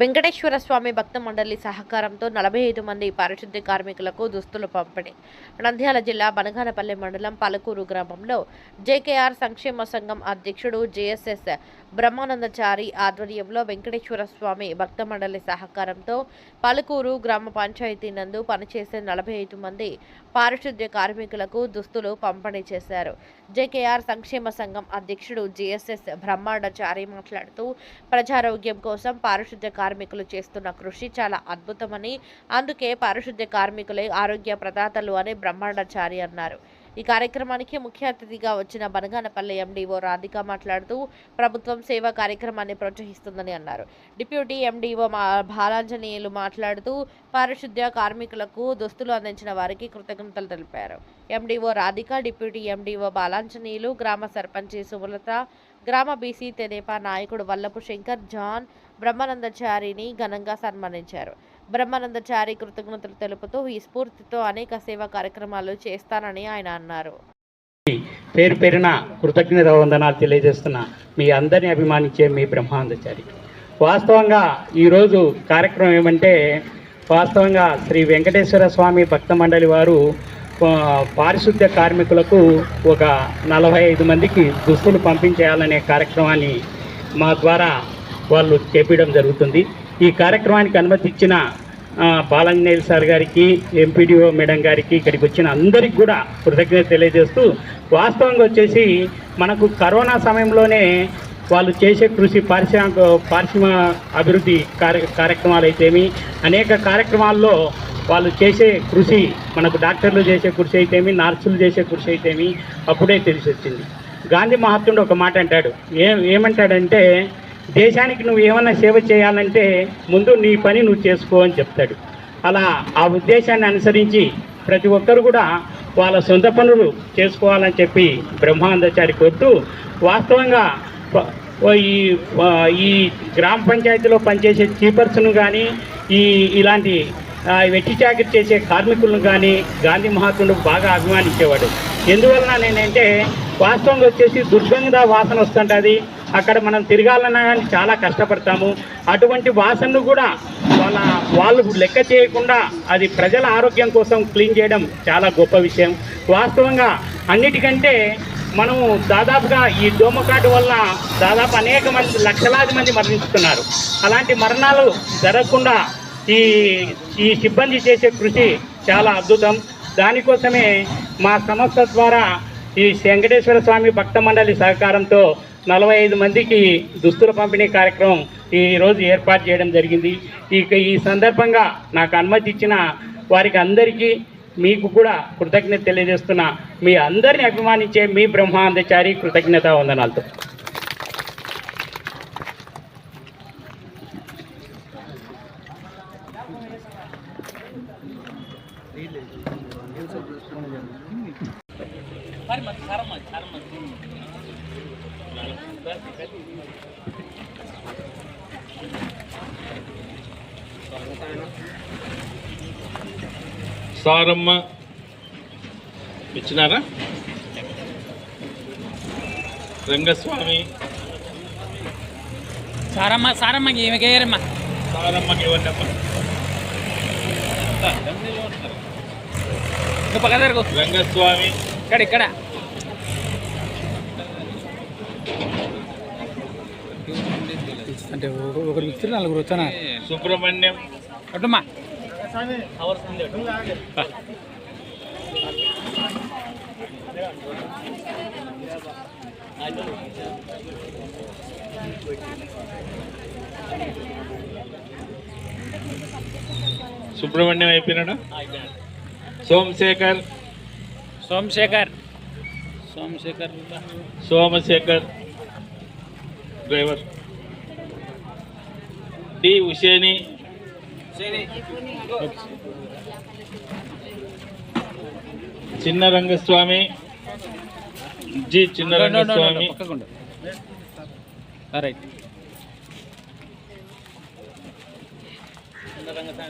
వెంకటేశ్వర స్వామి భక్త మండలి సహకారంతో నలభై ఐదు మంది పారిశుద్ధ్య కార్మికులకు దుస్తులు పంపిణీ. నంద్యాల జిల్లా బనగానపల్లి మండలం పలకూరు గ్రామంలో జేకేఆర్ సంక్షేమ సంఘం అధ్యక్షుడు జేఎస్ఎస్ బ్రహ్మానందచారి ఆధ్వర్యంలో వెంకటేశ్వర స్వామి భక్త మండలి సహకారంతో పలుకూరు గ్రామ పంచాయతీ నందు పనిచేసే నలభై ఐదు మంది పారిశుద్ధ్య కార్మికులకు దుస్తులు పంపిణీ చేశారు. జేకేఆర్ సంక్షేమ సంఘం అధ్యక్షుడు జేఎస్ఎస్ బ్రహ్మాండచారి మాట్లాడుతూ ప్రజారోగ్యం కోసం పారిశుద్ధ్య కార్మికులు చేస్తున్న కృషి చాలా అద్భుతమని అందుకే పారిశుద్ధ్య కార్మికులే ఆరోగ్య ప్రదాతలు అని బ్రహ్మాండాచారి అన్నారు. ఈ కార్యక్రమానికి ముఖ్య అతిథిగా వచ్చిన బనగానపల్లి ఎండీఓ రాధిక మాట్లాడుతూ ప్రభుత్వం సేవా కార్యక్రమాన్ని ప్రోత్సహిస్తుందని అన్నారు. డిప్యూటీ ఎండీఓ బాలాంజనేయులు మాట్లాడుతూ పారిశుద్ధ్య కార్మికులకు దుస్తులు అందించిన వారికి కృతజ్ఞతలు తెలిపారు. MDO Radhika deputy MDO Balanjaneyulu గ్రామ సర్పంచి సుమలత గ్రామ బీసీ తెదేపా నాయకుడు వల్లపు శంకర్ జాన్ బ్రహ్మానందచారిని ఘనంగా సన్మానించారు. బ్రహ్మానందచారి కృతజ్ఞతలు తెలుపుతూ ఈ స్ఫూర్తితో అనేక సేవా కార్యక్రమాలు చేస్తానని ఆయన అన్నారు. పేరు పేరున కృతజ్ఞత వందనాలు తెలియజేస్తున్న మీ అందరిని అభిమానించే మీ బ్రహ్మానందచారి. వాస్తవంగా ఈరోజు కార్యక్రమం ఏమంటే వాస్తవంగా శ్రీ వెంకటేశ్వర స్వామి భక్త మండలి వారు పారిశుద్ధ్య కార్మికులకు ఒక నలభై ఐదు మందికి దుస్తులు పంపించేయాలనే కార్యక్రమాన్ని మా ద్వారా వాళ్ళు చేపించడం జరుగుతుంది. ఈ కార్యక్రమానికి అనుమతి ఇచ్చిన బాలంజనేయులు సార్ గారికి ఎంపీడీఓ మేడం గారికి ఇక్కడికి వచ్చిన అందరికి కూడా కృతజ్ఞత తెలియజేస్తూ వాస్తవంగా వచ్చేసి మనకు కరోనా సమయంలోనే వాళ్ళు చేసే కృషి పారిశ్రామిక పారిశ్రమ అభివృద్ధి కార్య కార్యక్రమాలు అయితేమి అనేక కార్యక్రమాల్లో వాళ్ళు చేసే కృషి మనకు డాక్టర్లు చేసే కృషి అయితేమి నర్సులు చేసే కృషి అయితేమి అప్పుడే తెలిసి వచ్చింది గాంధీ మహాత్ముడు ఒక మాట అంటాడు. ఏం ఏమంటాడంటే దేశానికి నువ్వు ఏమన్నా సేవ చేయాలంటే ముందు నీ పని నువ్వు చేసుకో అని చెప్తాడు. అలా ఆ ఉద్దేశాన్ని అనుసరించి ప్రతి ఒక్కరు కూడా వాళ్ళ సొంత పనులు చేసుకోవాలని చెప్పి బ్రహ్మానందచారి కోరుతూ వాస్తవంగా ఈ ఈ గ్రామ పంచాయతీలో పనిచేసే చీపర్స్ను కానీ ఈ ఇలాంటి వెట్టి చాకరీ చేసే కార్మికులను కానీ గాంధీ మహాత్ముడు బాగా అభిమానించేవాడు. ఎందువలన నేనంటే వాస్తవంగా వచ్చేసి దుర్గంధ వాసన వస్తుంటుంది. అక్కడ మనం తిరగాలన్నా కానీ చాలా కష్టపడతాము. అటువంటి వాసనను కూడా వాళ్ళ వాళ్ళు లెక్క చేయకుండా అది ప్రజల ఆరోగ్యం కోసం క్లీన్ చేయడం చాలా గొప్ప విషయం. వాస్తవంగా అన్నిటికంటే మనము దాదాపుగా ఈ దోమకాటు వల్ల దాదాపు అనేక మంది లక్షలాది మంది మరణిస్తున్నారు. అలాంటి మరణాలు జరగకుండా ఈ ఈ సిబ్బంది చేసే కృషి చాలా అద్భుతం. దానికోసమే మా సంస్థ ద్వారా ఈ వెంకటేశ్వర స్వామి భక్త మండలి సహకారంతో నలభై ఐదు మందికి దుస్తుల పంపిణీ కార్యక్రమం ఈరోజు ఏర్పాటు చేయడం జరిగింది. ఇక ఈ సందర్భంగా నాకు అనుమతి ఇచ్చిన వారికి అందరికీ మీకు కూడా కృతజ్ఞత తెలియజేస్తున్న. మీ అందరిని అభిమానించే మీ బ్రహ్మాందచారి కృతజ్ఞత వందనాలతో సారమ్మ ఇచ్చినారా? రంగస్వామి. సారమ్మ సారమ్మ ఈమెకేయరమ్మా సారమ్మకి ఇవ్వండమ్మా రంగస్వామి. ఇక్కడ ఇక్కడ. అంటే ఒకరికి ఇచ్చి నలుగురు వచ్చానా? సుబ్రహ్మణ్యం. అటుమ్మా సుబ్రహ్మణ్యం అయిపోయినాడా? సోమశేఖర్. సోమశేఖర్. సోమశేఖర్. సోమశేఖర్. డ్రైవర్. డి హుసేని చిన్న రంగస్వామి జి చిన్న రంగస్వామి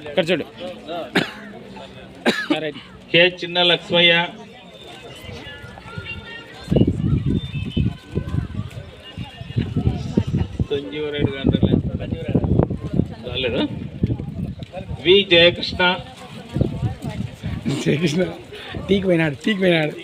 ఇక్కడ చూడు. కె చిన్న లక్ష్మయ్య సంజీవరెడ్డి గారు కనిపించలేదు వి జయకృష్ణ. జయకృష్ణ. టీకి పోయినాడు టీకి పోయినాడు.